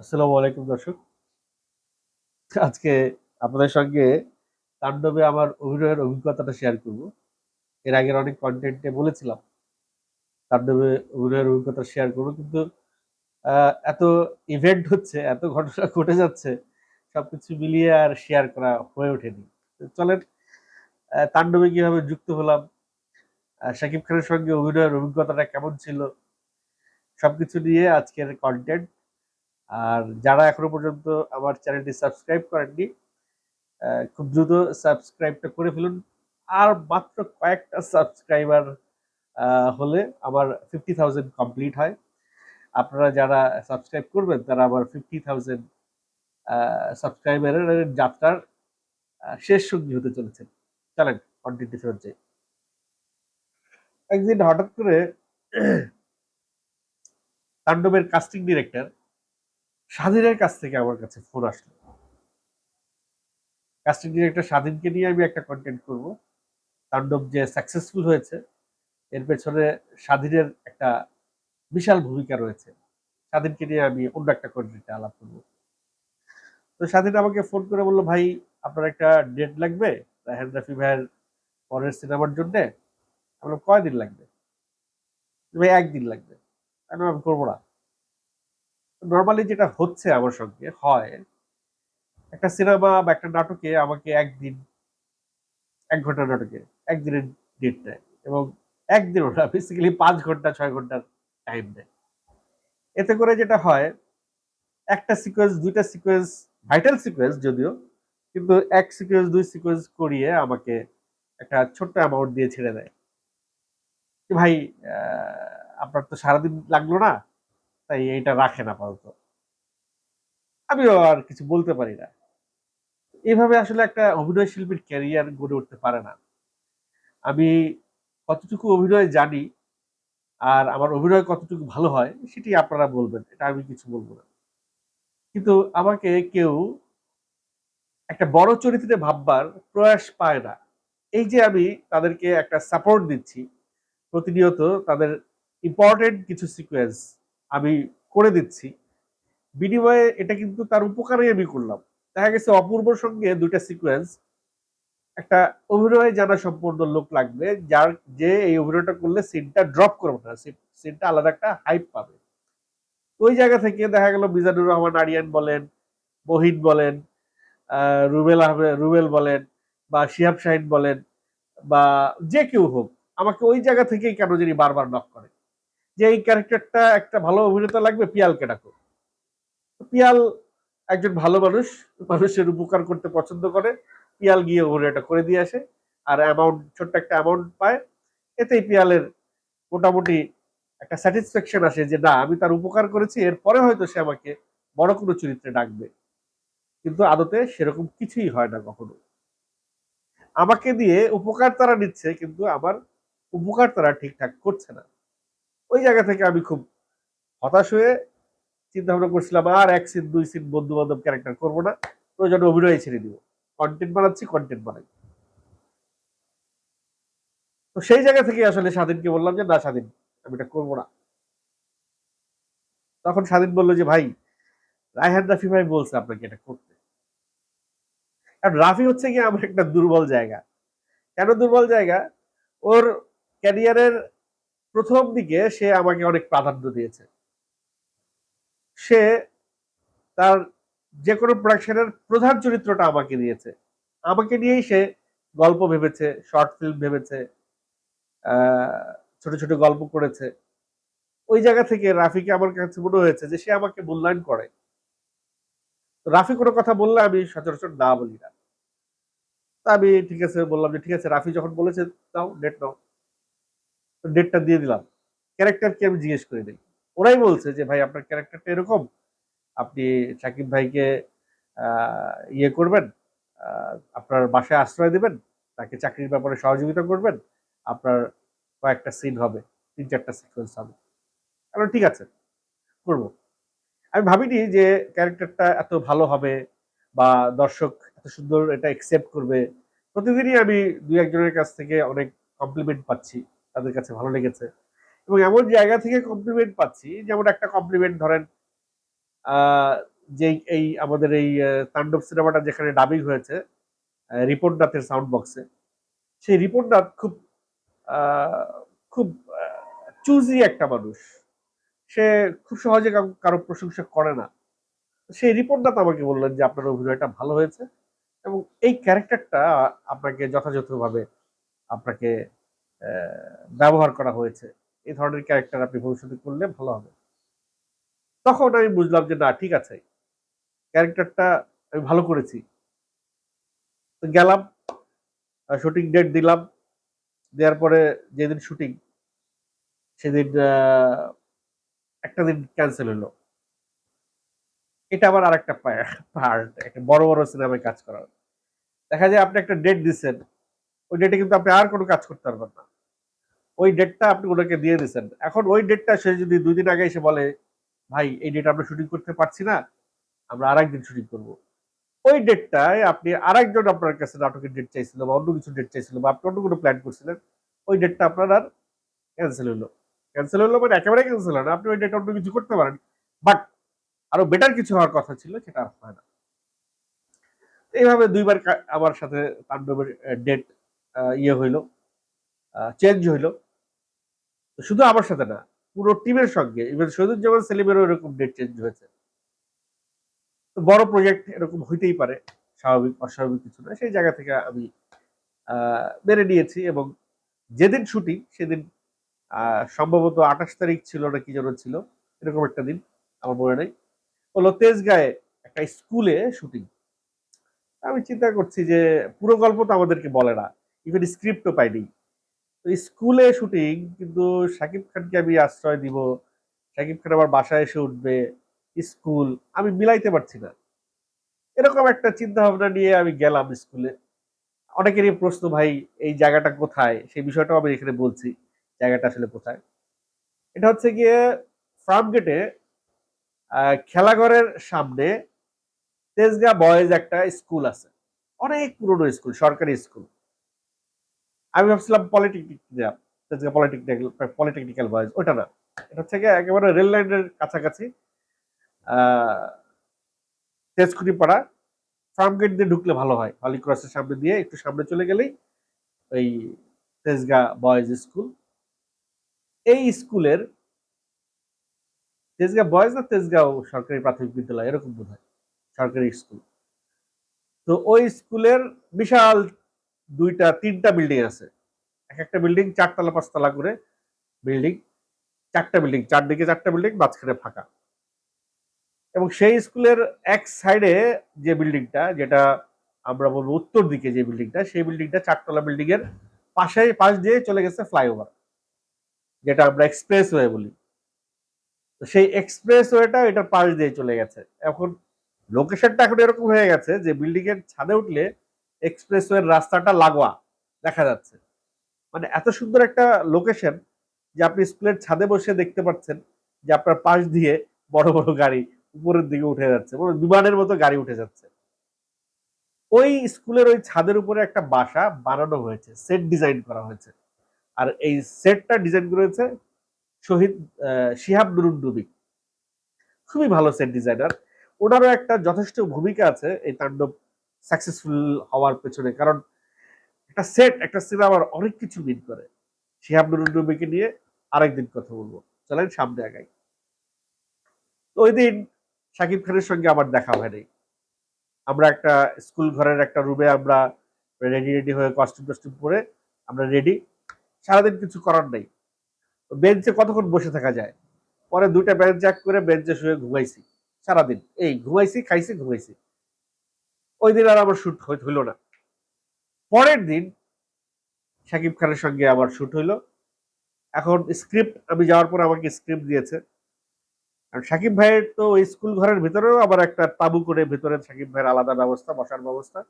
আসসালামু আলাইকুম দর্শক। আজকে আপনাদের সঙ্গে তাণ্ডবে আমার অভিনয়ের অভিজ্ঞতাটা শেয়ার করব। এর আগের অনেক কন্টেন্টে বলেছিলাম, তাণ্ডবে অভিনয়ের অভিজ্ঞতা শেয়ার করব কিন্তু এত ইভেন্ট হচ্ছে, এত ঘটনা ঘটে যাচ্ছে, সবকিছু মিলিয়ে আর শেয়ার করা হয়ে ওঠেনি। চলেন তাণ্ডবে কীভাবে যুক্ত হলাম শাকিব খানের সঙ্গে অভিনয়ের অভিজ্ঞতাটা কেমন ছিল, সবকিছু নিয়ে আজকের কন্টেন্ট আর যারা এখনও পর্যন্ত আমার চ্যানেলটি সাবস্ক্রাইব করেননি খুব দ্রুত সাবস্ক্রাইবটা করে ফেলুন। আর মাত্র কয়েকটা সাবস্ক্রাইবার হলে আমার ফিফটি থাউজেন্ড কমপ্লিট হয়। আপনারা যারা সাবস্ক্রাইব করবেন, তারা আমার ফিফটি থাউজেন্ড সাবস্ক্রাইবারের যাত্রার শেষ সঙ্গী হতে চলেছেন। চলেন কন্টেন্টে ফেরত যাই। একদিন হঠাৎ করে তাণ্ডবের কাস্টিং ডিরেক্টর স্বাধীনের কাছ থেকে আমার কাছে ফোন আসলো। কাস্টিং ডিরেক্টর স্বাধীনকে নিয়ে আমি একটা কন্টেন্ট করব। তাণ্ডব যে সাকসেসফুল হয়েছে, এর পেছনে স্বাধীনের একটা বিশাল ভূমিকা রয়েছে। স্বাধীনকে নিয়ে আমি অন্য একটা কন্টেন্টে আলাপ করব। তো স্বাধীন আমাকে ফোন করে বলল, ভাই, আপনার একটা ডেট লাগবে রাহেন রাফি ভাইয়ের পরের সিনেমার জন্যে? আমি কয়দিন লাগবে? ভাই, একদিন লাগবে। আমি করব না। নর্মালি যেটা হচ্ছে আমার সঙ্গে হয়, একটা সিনেমা বা একটা নাটকে আমাকে একদিন, এক ঘণ্টা নাটকে একদিনের ডেট দেয় এবং একদিন ওটা বেসিক্যালি পাঁচ ঘণ্টা, ছয় ঘণ্টার টাইম দেয়। এতে করে যেটা হয়, একটা সিকোয়েন্স দুইটা সিকোয়েন্স ভাইটাল সিকোয়েন্স যদিও, কিন্তু এক সিকোয়েন্স দুই সিকোয়েন্স করিয়ে আমাকে একটা ছোট্ট অ্যামাউন্ট দিয়ে ছেড়ে দেয়। ভাই আপনার তো সারাদিন লাগল না? তাই এইটা রাখেন আপাতত। আমিও আর কিছু বলতে পারি না। এইভাবে আসলে একটা অভিনয় শিল্পীর ক্যারিয়ার গড়ে উঠতে পারে না। আমি কতটুকু অভিনয় জানি আর আমার অভিনয় কতটুকু ভালো হয় সেটি আপনারা বলবেন, এটা আমি কিছু বলব না। কিন্তু আমাকে কেউ একটা বড় চরিত্রে ভাববার প্রয়াস পায় না। এই যে আমি তাদেরকে একটা সাপোর্ট দিচ্ছি, প্রতিনিয়ত তাদের ইম্পর্টেন্ট কিছু সিকোয়েন্স আমি করে দিচ্ছি। বিনিময়ে এটা কিন্তু তার উপকারেই আমি করলাম। দেখা গেছে অপূর্ব সঙ্গে দুইটা সিকোয়েন্স একটা অভিনয় জানা সম্পূর্ণ লোক লাগবে, যার যে এই অভিনয়টা করলে সিনটা ড্রপ করবে না সিনটা আলাদা একটা হাইপ পাবে। ওই জায়গা থেকে দেখা গেল মিজানুর রহমান, আরিয়ান বলেন, মহিন বলেন রুবেল আহমেদ, রুবেল বলেন, বা শিহাব শাহিন বলেন, বা যে কেউ হোক, আমাকে ওই জায়গা থেকেই কেন জানি বারবার নক করে। যে এই ক্যারেক্টারটা একটা ভালো অভিনেতা লাগবে পিয়ালকে ডাকো। পিয়াল একজন ভালো মানুষ, মানুষের উপকার করতে পছন্দ করে। পিয়াল গিয়ে অভিনয়টা করে দিয়ে আসে আর অ্যামাউন্ট ছোট্ট একটা অ্যামাউন্ট পায়। এতেই পিয়ালের মোটামুটি একটা স্যাটিসফ্যাকশন আসে যে, না, আমি তার উপকার করেছি, এরপরে হয়তো সে আমাকে বড় কোনো চরিত্রে ডাকবে। কিন্তু আদতে সেরকম কিছুই হয় না কখনো। আমাকে দিয়ে উপকার তারা নিচ্ছে, কিন্তু আমার উপকার তারা ঠিকঠাক করছে না। ওই জায়গা থেকে আমি খুব হতাশ হয়ে চিন্তা ভাবনা করছিলাম, আর এক সিন, দুই সিন বন্ধু বান্ধব ক্যারেক্টার করব না। প্রয়োজনে অভিনয় ছেড়ে দিব। কন্টেন্ট বানাচ্ছি কন্টেন্ট বানাই। তো সেই জায়গা থেকে আসলে স্বাধীনকে বললাম যে, না স্বাধীন, আমি এটা করব না। তখন স্বাধীন বলল যে, ভাই, রায়হান রাফি ভাই বলছে আপনাকে এটা করতে। কারণ রাফি হচ্ছে কি আমার একটা দুর্বল জায়গা। কেন দুর্বল জায়গা? ওর ক্যারিয়ারের প্রথম দিকে সে আমাকে অনেক প্রাধান্য দিয়েছে। সে তার যে কোনো প্রোডাকশনের প্রধান চরিত্রটা আমাকে দিয়েছে। আমাকে নিয়েই সে গল্প ভেবেছে শর্ট ফিল্ম ভেবেছে ছোট ছোট গল্প করেছে। ওই জায়গা থেকে রাফিকে আমার কাছে মনে হয়েছে যে সে আমাকে মূল্যায়ন করে। রাফি কোনো কথা বললে আমি সচরাচর না বলি না। তা আমি ঠিক আছে বললাম যে, ঠিক আছে, রাফি যখন বলেছে তাও ডেট নাও। ডেটটা দিয়ে দিলাম। ক্যারেক্টারকে আমি জিজ্ঞেস করে দিই ওরাই বলছে যে, ভাই, আপনার ক্যারেক্টারটা এরকম। আপনি সাকিব ভাইকে ইয়ে করবেন আপনার বাসায় আশ্রয় দেবেন, তাকে চাকরির ব্যাপারে সহযোগিতা করবেন, আপনার কয়েকটা সিন হবে, তিন চারটা সিকোয়েন্স হবে। আমি ঠিক আছে, করব। আমি ভাবিনি যে ক্যারেক্টারটা এত ভালো হবে বা দর্শক এত সুন্দর এটা একসেপ্ট করবে। প্রতিদিনই আমি দুই একজনের কাছ থেকে অনেক কমপ্লিমেন্ট পাচ্ছি। তাদের কাছে ভালো লেগেছে। এবং এমন জায়গা থেকে কমপ্লিমেন্ট পাচ্ছি, যেমন একটা কমপ্লিমেন্ট ধরেন যে এই আমাদের এই তাণ্ডব সিনেমাটা যেখানে ডাবিং হয়েছে রিপোর্ট নাথের সাউন্ড বক্সে সেই রিপোর্ট নাথ খুব খুব চুজি একটা মানুষ। সে খুব সহজে কারও প্রশংসা করে না। সেই রিপোর্ট নাথ আমাকে বললেন যে, আপনার অভিনয়টা ভালো হয়েছে এবং এই ক্যারেক্টারটা আপনাকে যথাযথভাবে আপনাকে ব্যবহার করা হয়েছে। এই ধরনের ক্যারেক্টার আপনি ভবিষ্যতে করলে ভালো হবে। তখন আমি বুঝলাম যে, না, ঠিক আছে। ক্যারেক্টারটা আমি ভালো করেছি। তো গেলাম শুটিং ডেট দিলাম। দেওয়ার পরে যেদিন শুটিং সেদিন একটা দিন ক্যান্সেল হলো। এটা আবার আরেকটা পার্ট একটা বড় বড় সিনেমায় কাজ করার। দেখা যায় আপনি একটা ডেট দিচ্ছেন। ওই ডেটে কিন্তু আপনি আর কোনো কাজ করতে পারবেন না। ওই ডেটটা আপনি ওনাকে দিয়ে দিচ্ছেন এখন ওই ডেটটা সে যদি দুই দিন আগে এসে বলে, ভাই, এই ডেট আমরা শুটিং করতে পারছি না, আমরা আর একদিন শুটিং করব। ওই ডেটটায় আপনি আর একজন আপনার কাছে নাটকের ডেট চাইছিল বা অন্য কিছু ডেট চাইছিল বা আপনি অন্য কোনো প্ল্যান করছিলেন, ওই ডেটটা আপনার আর ক্যান্সেল হলো। ক্যান্সেল হলো মানে একেবারে ক্যান্সেল হয় না। আপনি ওই ডেটে অন্য কিছু করতে পারেন। বাট আরও বেটার কিছু হওয়ার কথা ছিল, সেটা আর হয় না। এইভাবে দুইবার আমার সাথে তাণ্ডবের ডেট ইয়ে হইল চেঞ্জ হইল। শুধু আমার সাথে না, পুরো টিমের সঙ্গে ইভেন শহীদুজ্জামান সেলিমেরও এরকম ডেট চেঞ্জ হয়েছে। তো বড় প্রজেক্ট এরকম হইতেই পারে, স্বাভাবিক, অস্বাভাবিক কিছু না, সেই জায়গা থেকে আমি মেনে নিয়েছি এবং যেদিন শুটিং সেদিন সম্ভবত আঠাশ তারিখ ছিল না কি যেন ছিল, এরকম একটা দিন, আমার মনে নেই। হলো তেজগাঁয়ে একটা স্কুলে শুটিং আমি চিন্তা করছি যে পুরো গল্প তো আমাদেরকে বলে না। ইভেন স্ক্রিপ্টও পাইনি। তো স্কুলে শুটিং কিন্তু শাকিব খানকে আমি আশ্রয় দিব। শাকিব খান আমার বাসায় এসে উঠবে, স্কুল, আমি মিলাইতে পারছি না। এরকম একটা চিন্তা ভাবনা নিয়ে আমি গেলাম স্কুলে। অনেকেরই প্রশ্ন, ভাই, এই জায়গাটা কোথায়? সেই বিষয়টাও আমি এখানে বলছি, জায়গাটা আসলে কোথায়? এটা হচ্ছে গিয়ে ফার্ম গেটে খেলাঘরের সামনে তেজগা বয়েজ একটা স্কুল আছে। অনেক পুরনো স্কুল, সরকারি স্কুল। আমি ভাবছিলাম পলিটেকনিক যাব তেজগা পলিটেকনিক্যাল বয়েজ ওটা না। এটা হচ্ছে একেবারে রেল লাইনের কাছাকাছি তেজকুটি পাড়া ফার্ম গেট দিয়ে ঢুকলে ভালো হয় হলি ক্রসের সামনে দিয়ে একটু সামনে চলে গেলেই ওই তেজগা বয়েজ স্কুল এই স্কুলের তেজগা বয়েজ না তেজগাঁও সরকারি প্রাথমিক বিদ্যালয়, এরকম বোধ হয় সরকারি স্কুল তো ওই স্কুলের বিশাল দুইটা, তিনটা বিল্ডিং আছে। এক একটা বিল্ডিং চারতলা, পাঁচতলা করে বিল্ডিং চারটা বিল্ডিং চারদিকে চারটা বিল্ডিং মাঝখানে ফাঁকা। এবং সেই স্কুলের এক সাইডে যে বিল্ডিংটা যেটা আমরা বলব উত্তর দিকে যে বিল্ডিংটা সেই বিল্ডিংটা চারতলা বিল্ডিং এর পাশে পাশ দিয়ে চলে গেছে ফ্লাইওভার যেটা আমরা এক্সপ্রেস ওয়ে বলি। তো সেই এক্সপ্রেস ওয়েটা এটার পাশ দিয়ে চলে গেছে। এখন লোকেশনটা এখন এরকম হয়ে গেছে যে বিল্ডিং এর ছাদে উঠলে এক্সপ্রেস ওয়ের রাস্তাটা লাগোয়া দেখা যাচ্ছে। মানে এত সুন্দর একটা লোকেশন যে আপনি স্কুলের ছাদে বসে দেখতে পাচ্ছেন যে আপনার পাশ দিয়ে বড় বড় গাড়ি উপরের দিকে উঠে যাচ্ছে মানে বিমানের মতো গাড়ি উঠে যাচ্ছে। ওই স্কুলের ওই ছাদের উপরে একটা বাসা বানানো হয়েছে, সেট ডিজাইন করা হয়েছে। আর এই সেটটা ডিজাইন করেছে শহীদ শিহাব নুরুন ডুবি খুবই ভালো সেট ডিজাইনার। ওনারও একটা যথেষ্ট ভূমিকা আছে এই তাণ্ডব সাকসেসফুল হওয়ার পেছনে। কারণ একটা সেট একটা সিনেমার অনেক কিছু মিন করে। শিহাব নুরুন ডুবিকে নিয়ে আরেকদিন কথা বলব। চলেন সামনে আগাই। তো ওই দিন শাকিব খানের সঙ্গে আমার দেখা হয়নি আমরা একটা স্কুল ঘরের একটা রুমে আমরা রেডি রেডি হয়ে কস্টিউম টস্টিউম পরে আমরা রেডি সারাদিন কিছু করার নেই। বেঞ্চে কতক্ষণ বসে থাকা যায়? পরে দুইটা বেঞ্চ এক করে বেঞ্চে শুয়ে ঘুমাইছি। সারাদিন। এই ঘুমাইছি, খাইছি, ঘুমাইছি। ওই দিন আর আমার শুট হইল না। পরের দিন শাকিব খানের সঙ্গে আমার শুট হইল। এখন স্ক্রিপ্ট আমি যাওয়ার পর আমাকে স্ক্রিপ্ট দিয়েছে। আর সাকিব ভাইয়ের তো ওই স্কুল ঘরের ভিতরেও আবার একটা তাবু করে ভিতরে সাকিব ভাইয়ের আলাদা ব্যবস্থা, বসার ব্যবস্থা।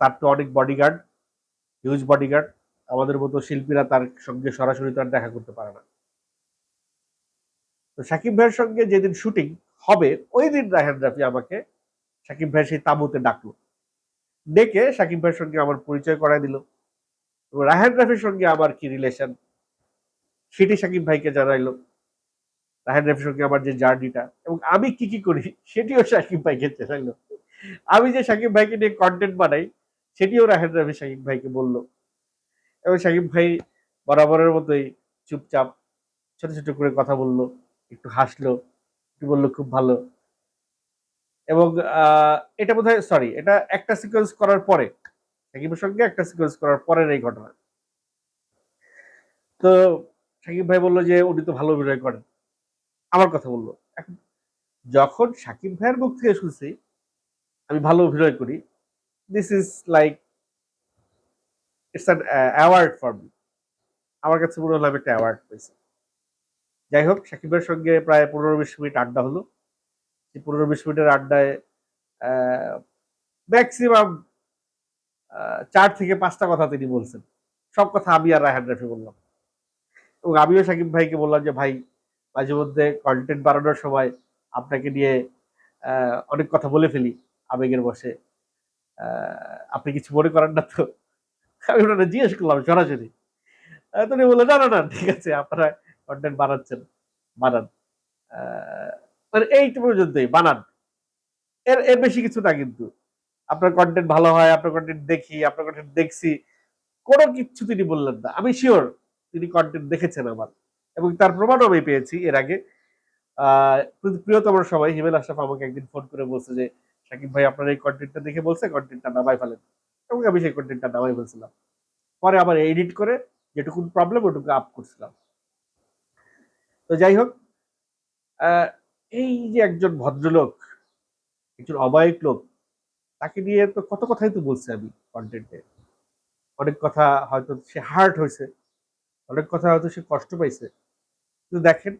তার তো অনেক বডিগার্ড হিউজ বডিগার্ড আমাদের মতো শিল্পীরা তার সঙ্গে সরাসরি তার দেখা করতে পারে না। তো সাকিব ভাইয়ের সঙ্গে যেদিন শুটিং হবে, ওই দিন রায়হান রাফি আমাকে সাকিব ভাই সেই তাঁবুতে ডাকলো। ডেকে সাকিব ভাইয়ের সঙ্গে আমার পরিচয় করায় দিল এবং রায়হান রাফির সঙ্গে আমার কি রিলেশন সেটি সাকিব ভাইকে জানাইলো। রাহেন রাফির সঙ্গে আমার যে জার্নিটা এবং আমি কি কি করি সেটিও সাকিব ভাইকে জানাইলো। আমি যে সাকিব ভাইকে নিয়ে কন্টেন্ট বানাই সেটিও রাহেন রাফি সাকিব ভাইকে বলল। এবং সাকিব ভাই বরাবরের মতোই চুপচাপ ছোট ছোট করে কথা বলল, একটু হাসলো, একটু বলল, খুব ভালো। এবং এটা বোধহয় সরি এটা একটা সিকোয়েন্স করার পরে সাকিবের সঙ্গে একটা সিকোয়েন্স করার পরের এই ঘটনা। তো সাকিব ভাই বলল যে, উনি তো ভালো অভিনয় করেন। আমার কথা বলল, এখন যখন সাকিব ভাইয়ের মুখ থেকে শুনছি, আমি ভালো অভিনয় করি this is like it's an award for me আমার কাছে মনে হলো আমি একটা অ্যাওয়ার্ড পেয়েছি। যাই হোক, সাকিবের সঙ্গে প্রায় পনেরো বিশ মিনিট আড্ডা হলো। পনেরো বিশ মিনিটের আড্ডায় ম্যাক্সিমাম চার থেকে পাঁচটা কথা তিনি বলছেন। সব কথা আমি আর রায়হান রাফি বললাম। এবং আমিও সাকিব ভাইকে বললাম যে ভাই মাঝে মধ্যে কন্টেন্ট বানানোর সময় আপনাকে নিয়ে অনেক কথা বলে ফেলি আবেগের বসে আপনি কিছু মনে করেন না তো? আমি ওনারা জিজ্ঞেস করলাম সরাসরি। তো উনি বললেন না না না ঠিক আছে আপনারা কন্টেন্ট বানাচ্ছেন আহ, মানে এইটু পর্যন্তই, বানান। এর এর বেশি কিছু না কিন্তু। আপনার কন্টেন্ট ভালো হয়, আপনার কন্টেন্ট দেখি, আপনার কন্টেন্ট দেখছি, কোনো কিছু তিনি বললেন না। আমি শিওর তিনি কন্টেন্ট দেখেছেন আমার। এবং তার প্রমাণও আমি পেয়েছি এর আগে। প্রিয়তম সবাই, হিমেল আশরাফ আমাকে একদিন ফোন করে বলছে যে সাকিব ভাই, আপনার এই কন্টেন্টটা দেখে বলছে কন্টেন্টটা নামাই ফেলেন। এবং আমি সেই কন্টেন্টটা নামাই ফেলছিলাম। পরে আবার এডিট করে যেটুকু প্রবলেম ওটুকু আপ করছিলাম। তো যাই হোক এই যে একজন ভদ্রলোক, একজন অমায়িক লোক, তাকে নিয়ে তো কত কথাই তো বলছি আমি কন্টেন্টে অনেক কথা হয়তো সে হার্ট হয়েছে, অনেক কথা হয়তো সে কষ্ট পাইছে। কিন্তু দেখেন,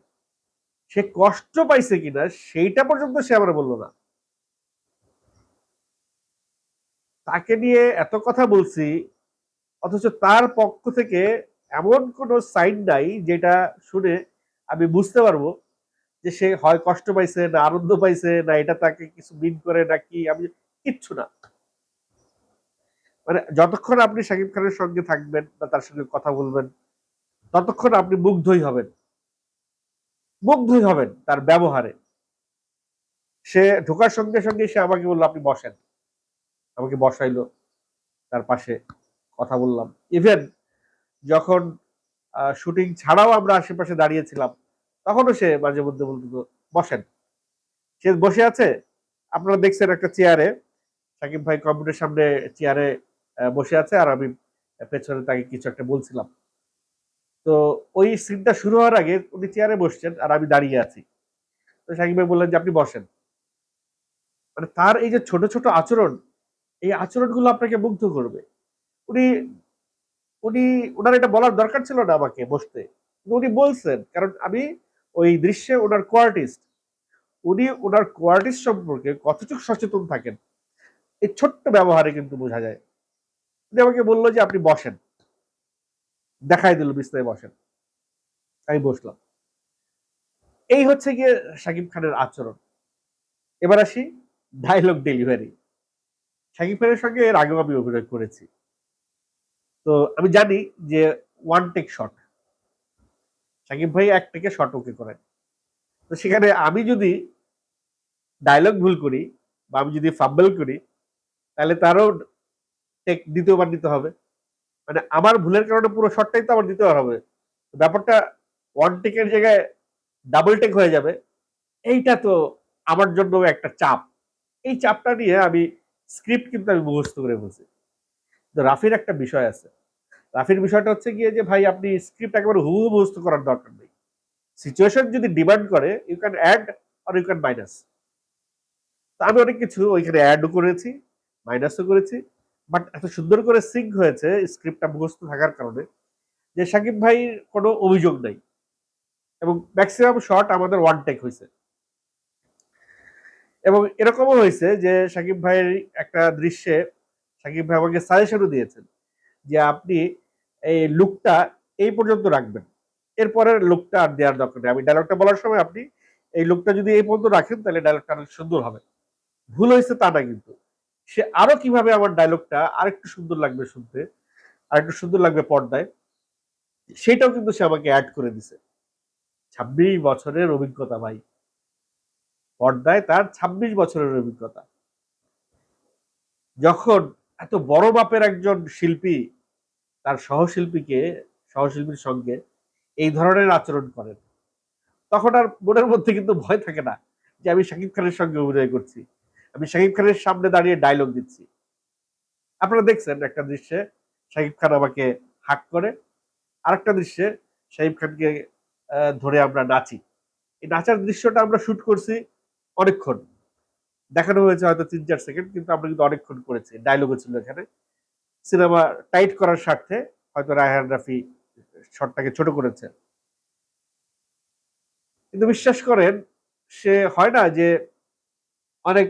সে কষ্ট পাইছে কিনা সেইটা পর্যন্ত সে আমার বলল না। তাকে নিয়ে এত কথা বলছি, অথচ তার পক্ষ থেকে এমন কোনো সাইন নাই যেটা শুনে আমি বুঝতে পারব যে সে হয় কষ্ট পাইছে না আনন্দ পাইছে না এটা তাকে কিছু মিন করে নাকি আমি কিচ্ছু না। মানে যতক্ষণ আপনি শাকিব খানের সঙ্গে থাকবেন বা তার সঙ্গে কথা বলবেন, ততক্ষণ আপনি মুগ্ধই হবেন। মুগ্ধই হবেন তার ব্যবহারে। সে ঢোকার সঙ্গে সঙ্গে সে আমাকে বলল, আপনি বসেন। আমাকে বসাইলো, তার পাশে কথা বললাম। ইভেন যখন শুটিং ছাড়াও আমরা আশেপাশে দাঁড়িয়েছিলাম তখনও সে মাঝে মধ্যে বলতো বসেন সে বসে আছে, আপনারা দেখছেন একটা চেয়ারে। সাকিব ভাই কম্পিউটার সামনে চেয়ারে বসে আছে আর আমি পেছনে তাকে কিছু একটা বলছিলাম। তো ওই সিনটা শুরু হওয়ার আগে উনি চেয়ারে বসছেন আর আমি দাঁড়িয়ে আছি। তো সাকিব ভাই বললেন যে, আপনি বসেন। মানে তার এই যে ছোট ছোট আচরণ, এই আচরণগুলো আপনাকে মুগ্ধ করবে। উনি উনি ওনার এটা বলার দরকার ছিল না আমাকে বসতে। উনি বলছেন, কারণ আমি ওই দৃশ্যে ওনার কোয়ার্টিস্ট। উনি ওনার কোয়ার্টিস্ট সম্পর্কে কতটুকু সচেতন থাকেন, এই ছোট্ট ব্যবহারে কিন্তু বোঝা যায়। উনি আমাকে বলল যে, আপনি বসেন। দেখাই দিল বিস্তারে বসেন। আমি বসলাম। এই হচ্ছে গিয়ে শাকিব খানের আচরণ। এবার আসি ডায়লগ ডেলিভারি শাকিব খানের সঙ্গে এর আগেও আমি অভিনয় করেছি। তো আমি জানি যে ওয়ান টেক শট সাকিব ভাই এক শট ওকে করেন। তো সেখানে আমি যদি ডায়লগ ভুল করি বা আমি যদি ফাম্বল করি, তাহলে তারও টেক দ্বিতীয়বার নিতে হবে। মানে আমার ভুলের কারণে পুরো শটটাই তো আমার দিতে হবে। ব্যাপারটা ওয়ান টেকের জায়গায় ডাবল টেক হয়ে যাবে। এইটা তো আমার জন্য একটা চাপ। এই চাপটা নিয়ে আমি স্ক্রিপ্ট কিন্তু আমি মুখস্থ করে বলছি। তো রাফির একটা বিষয় আছে। রাফির বিষয়টা হচ্ছে গিয়ে যে, ভাই, আপনি স্ক্রিপ্ট একেবারে হুবহু মুখস্থ করার দরকার নেই। সিচুয়েশন যদি ডিমান্ড করে you can add or you can minus তা আমি অনেক কিছু ওইখানে অ্যাডও করেছি মাইনাসও করেছি বাট এত সুন্দর করে সিঙ্ক হয়েছে স্ক্রিপ্টটা মুখস্থ থাকার কারণে যে, সাকিব ভাইয়ের কোনো অভিযোগ নাই। এবং ম্যাক্সিমাম শট আমাদের ওয়ান টেক হয়েছে। এবং এরকমও হয়েছে যে, সাকিব ভাইয়ের একটা দৃশ্যে সাকিব ভাই আমাকে সাজেশনও দিয়েছেন যে, আপনি এই লুকটা এই পর্যন্ত রাখবেন। এরপরের লুকটা আর দেওয়ার দরকার নেই। আমি ডায়লগটা বলার সময় আপনি এই লুকটা যদি এই পর্যন্ত রাখেন, তাহলে ডায়লগটা অনেক সুন্দর হবে। ভুল হয়েছে তা না কিন্তু। সে আরও কীভাবে আমার ডায়লগটা আরেকটু সুন্দর লাগবে শুনতে, আরেকটু সুন্দর লাগবে পর্দায়, সেটাও কিন্তু সে আমাকে অ্যাড করে দিছে। ছাব্বিশ বছরের অভিজ্ঞতা ভাই। পর্দায় তার ছাব্বিশ বছরের অভিজ্ঞতা। যখন এত বড় মাপের একজন শিল্পী তার সহশিল্পীকে, সহশিল্পীর সঙ্গে এই ধরনের আচরণ করেন। তখন আর মনের মধ্যে কিন্তু ভয় থাকে না যে আমি শাকিব খানের সঙ্গে অভিনয় করছি। আমি শাকিব খানের সামনে দাঁড়িয়ে ডায়লগ দিচ্ছি। আপনারা দেখছেন একটা দৃশ্যে শাকিব খান আমাকে হাক করে। আরেকটা দৃশ্যে শাকিব খানকে ধরে আমরা নাচি। এই নাচার দৃশ্যটা আমরা শুট করছি অনেকক্ষণ। দেখানো হয়েছে হয়তো তিন চার সেকেন্ড কিন্তু আমরা কিন্তু অনেকক্ষণ করেছি। ডায়লগও ছিল এখানে। সিনেমা টাইট করার স্বার্থে হয়তো রায়হান রাফি শটটাকে ছোট করেছে। কিন্তু বিশ্বাস করেন, সে হয় না যে অনেক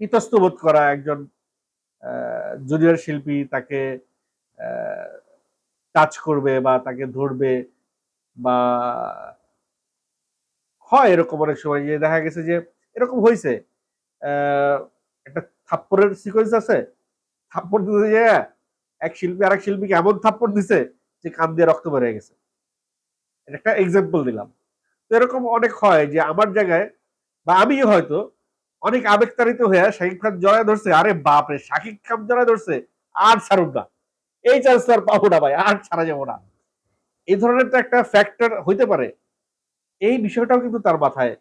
ইতস্ত বোধ করা একজন জুনিয়র শিল্পী তাকে টাচ করবে বা তাকে ধরবে বা হয় এরকম অনেক সময়। যে দেখা গেছে যে এরকম হয়েছে থাপ্পড়ের সিকোয়েন্স আছে। থাপ্পড় দিতে যে এক শিল্পী আর এক শিল্পীকে এমন থাপ্পড় দিছে যে কান দিয়ে রক্ত বেরিয়ে গেছে। এটা একটা এক্সাম্পল দিলাম। তো এরকম অনেক হয় যে আমার জায়গায় বা আমি হয়তো অনেক আবেগতাড়িত হয়ে শাকিব খান জড়ায় ধরছে, আরে বাপরে শাকিব খান জড়ায় ধরছে, আর ছাড়ুন না। এই চান্স আর পাবো না ভাই, আর ছাড়া যাব না। এই ধরনের তো একটা ফ্যাক্টর হইতে পারে। এই বিষয়টাও কিন্তু তার মাথায়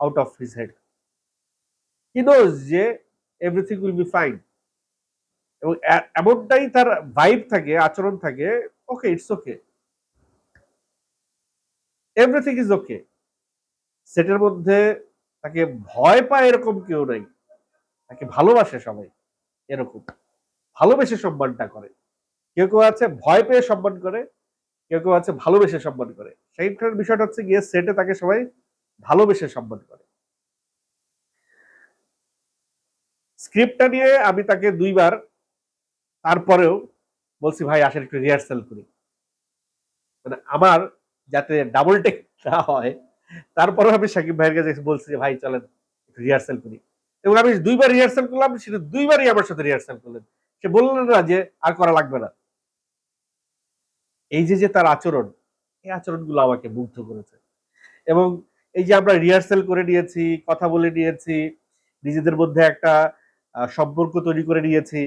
out of his head knows যে এভরিথিং উইল বি ফাইন এবং এমনটাই তার ভাইব থাকে, আচরণ থাকে okay it's okay everything is okay সেটের মধ্যে তাকে ভয় পায় এরকম কেউ নাই। তাকে ভালোবাসে সবাই এরকম। ভালোবেসে সম্মানটা করে। কেউ কেউ আছে ভয় পেয়ে সম্মান করে, কেউ কেউ আছে ভালোবেসে সম্মান করে। খানের বিষয়টা হচ্ছে গিয়ে সেটে তাকে সবাই ভালোবেসে সম্মান করে। স্ক্রিপ্টটা নিয়ে আমি তাকে দুইবার তারপরেও বলছি, ভাই, আসেন একটু রিহার্সাল করি। মানে আমার যাতে ডাবল টেক না হয়, তারপরেও আমি সাকিব ভাইয়ের কাছে বলছি যে, ভাই, চলেন একটু রিহার্সাল করি। এবং আমি দুইবার রিহার্সাল করলাম, সেটা দুইবারই আমার সাথে রিহার্সাল করলেন। সে বললেন না যে, আর করা লাগবে না। এই যে যে তার আচরণ, এই আচরণগুলো আমাকে মুগ্ধ করেছে। এবং এই যে আমরা রিহার্সাল করে নিয়েছি, কথা বলে নিয়েছি, নিজেদের মধ্যে একটা সম্পর্ক তৈরি করে নিয়েছি।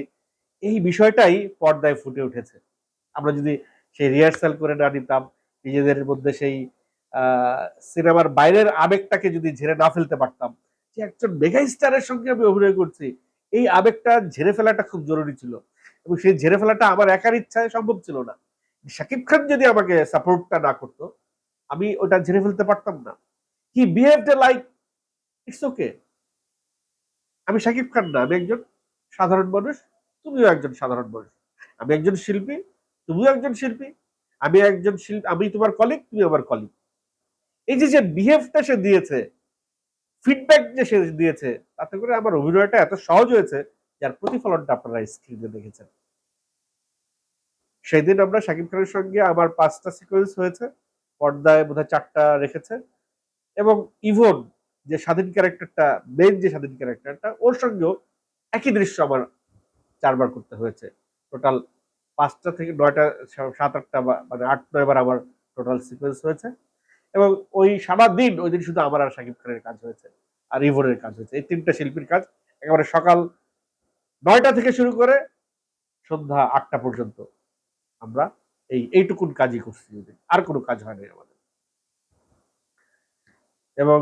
এই বিষয়টাই পর্দায় ফুটে উঠেছে। আমরা যদি সেই রিহার্সাল করে না নিতাম, নিজেদের মধ্যে সেই সিনেমার বাইরের আবেগটাকে যদি ঝেড়ে না ফেলতে পারতাম, যে একজন মেগা স্টারের সঙ্গে আমি অভিনয় করছি, এই আবেগটা ঝেড়ে ফেলাটা খুব জরুরি ছিল। এবং সেই ঝেড়ে ফেলাটা আমার একার ইচ্ছায় সম্ভব ছিল না। শাকিব খান যদি আমাকে সাপোর্টটা না করতো, আমি ওটা ঝেড়ে ফেলতে পারতাম না। He behaved like it's okay আমি শাকিব খান না, আমি একজন সাধারণ মানুষ, তুমিও একজন সাধারণ মানুষ। আমি একজন শিল্পী, তুমিও একজন শিল্পী, আমি একজন শিল্পী আমি তোমার কলিগ তুমি আমার কলিগ এই যে যে বিহেভটা সে দিয়েছে ফিডব্যাক যে সে দিয়েছে, তাতে করে আমার অভিনয়টা এত সহজ হয়েছে যার প্রতিফলনটা আপনারা স্ক্রিনে দেখেছেন। সেই দিন আমরা শাকিব খানের সঙ্গে আমার পাঁচটা সিকোয়েন্স হয়েছে, পর্দায় বোধহয় চারটা রেখেছে, এবং ইভন যে স্বাধীন ক্যারেক্টারটা মেন যে স্বাধীন ক্যারেক্টারটা, ওর সঙ্গেও একই দৃশ্য আমার চারবার করতে হয়েছে। টোটাল পাঁচটা থেকে নয়টা, সাত আটটা মানে আট নয়বার আমার টোটাল সিকোয়েন্স হয়েছে। এবং ওই সারা দিন ওই দিন শুধু আমার আর শাকিব খানের কাজ হয়েছে, আর ইভনের কাজ হয়েছে। এই তিনটা শিল্পীর কাজ একেবারে সকাল নয়টা থেকে শুরু করে সন্ধ্যা আটটা পর্যন্ত আমরা এই এইটুকুন কাজই করছি। আর কোনো কাজ হয় আমাদের এবং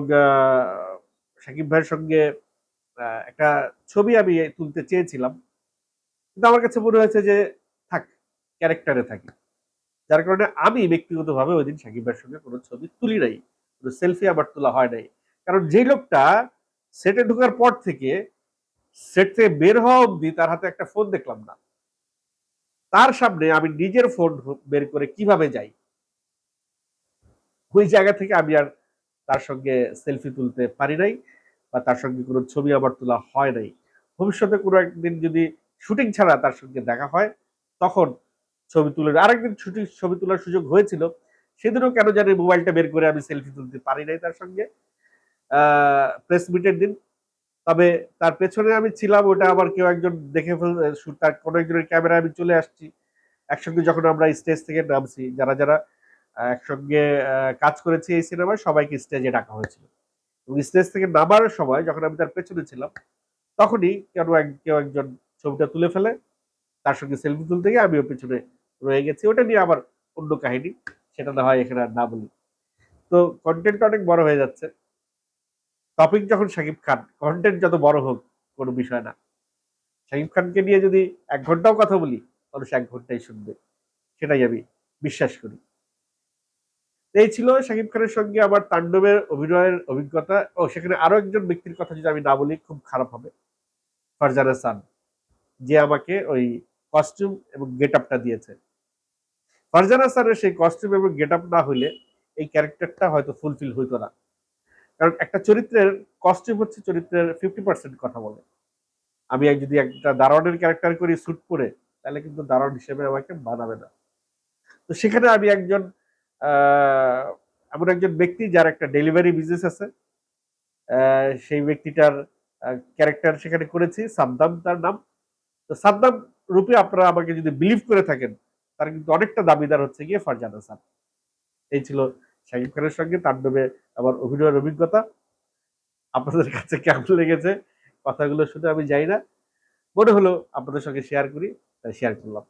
সাকিব ভাইয়ের সঙ্গে একটা ছবি আমি তুলতে চেয়েছিলাম। কিন্তু আমার কাছে মনে হয়েছে যে, থাক, ক্যারেক্টারে থাকি। যার কারণে আমি ব্যক্তিগতভাবে ওই দিন সাকিব ভাইয়ের সঙ্গে কোনো ছবি তুলি নাই, কোনো সেলফি আমার তোলা হয় নাই। কারণ যেই লোকটা সেটে ঢোকার পর থেকে, সেট থেকে বের হওয়া অবধি তার হাতে একটা ফোন দেখলাম না। তার সামনে আমি নিজের ফোন বের করে কীভাবে যাই? ওই জায়গা থেকে আমি আর তার সঙ্গে সেলফি তুলতে পারি নাই বা তার সঙ্গে কোনো ছবি আমার তোলা হয় নাই। ভবিষ্যতে কোনো একদিন যদি শুটিং ছাড়া তার সঙ্গে দেখা হয়, তখন ছবি তুলে আরেকদিন শুটিং, ছবি তোলার সুযোগ হয়েছিল, সেদিনও কেন জানি মোবাইলটা বের করে আমি সেলফি তুলতে পারি নাই তার সঙ্গে। প্রেস মিটের দিন। তবে তার পেছনে আমি ছিলাম, ওটা আবার কেউ একজন দেখে ফেল তার কোনো একজনের ক্যামেরা আমি চলে আসছি। একসঙ্গে যখন আমরা স্টেজ থেকে নামছি, যারা যারা একসঙ্গে কাজ করেছি এই সিনেমায়, সবাইকে স্টেজে ডাকা হয়েছিল। এবং স্টেজ থেকে নামার সময় যখন আমি তার পেছনে ছিলাম, তখনই কেন এক- কেউ একজন ছবিটা তুলে ফেলে, তার সঙ্গে সেলফি তুলতে গিয়ে আমিও পেছনে রয়ে গেছি। ওটা নিয়ে আবার অন্য কাহিনী, সেটা না হয় এখানে আর না বলি। তো কন্টেন্ট অনেক বড় হয়ে যাচ্ছে। টপিক যখন শাকিব খান কন্টেন্ট যত বড় হোক, কোনো বিষয় না। শাকিব খানকে নিয়ে যদি এক ঘন্টাও কথা বলি, মানুষ এক ঘন্টাই শুনবে। সেটাই আমি বিশ্বাস করি। এই ছিল শাকিব খানের সঙ্গে আমার তাণ্ডবের অভিনয়ের অভিজ্ঞতা ও সেখানে আরও একজন ব্যক্তির কথা যদি আমি না বলি, খুব খারাপ হবে। ফারজানা সান, যে আমাকে ওই কস্টিউম এবং গেট আপটা দিয়েছে। ফারজানা সানের সেই কস্টিউম এবং গেট আপ না হইলে এই ক্যারেক্টারটা হয়তো ফুলফিল হইতো না। কারণ একটা চরিত্রের কস্টিউম হচ্ছে চরিত্রের ফিফটি পার্সেন্ট কথা বলে। আমি যদি একটা দারোয়ানের ক্যারেক্টার করি স্যুট পরে, তাহলে কিন্তু দারোয়ান হিসেবে আমাকে বানাবে না। তো সেখানে আমি একজন এমন একজন ব্যক্তি যার একটা ডেলিভারি বিজনেস আছে। সেই ব্যক্তিটার ক্যারেক্টার সেখানে করেছি, সাদ্দাম তার নাম। তো সাদ্দাম রূপে আপনারা আমাকে যদি বিলিভ করে থাকেন, তার কিন্তু অনেকটা দাবিদার হচ্ছে গিয়ে ফারজানা সান এই ছিল শাকিব খানের সঙ্গে তাণ্ডবে আমার অভিনয়ের অভিজ্ঞতা। আপনাদের কাছে কেমন লেগেছে? কথাগুলো শুনে আমি যাই না। মনে হলো আপনাদের সঙ্গে শেয়ার করি, তাই শেয়ার করলাম।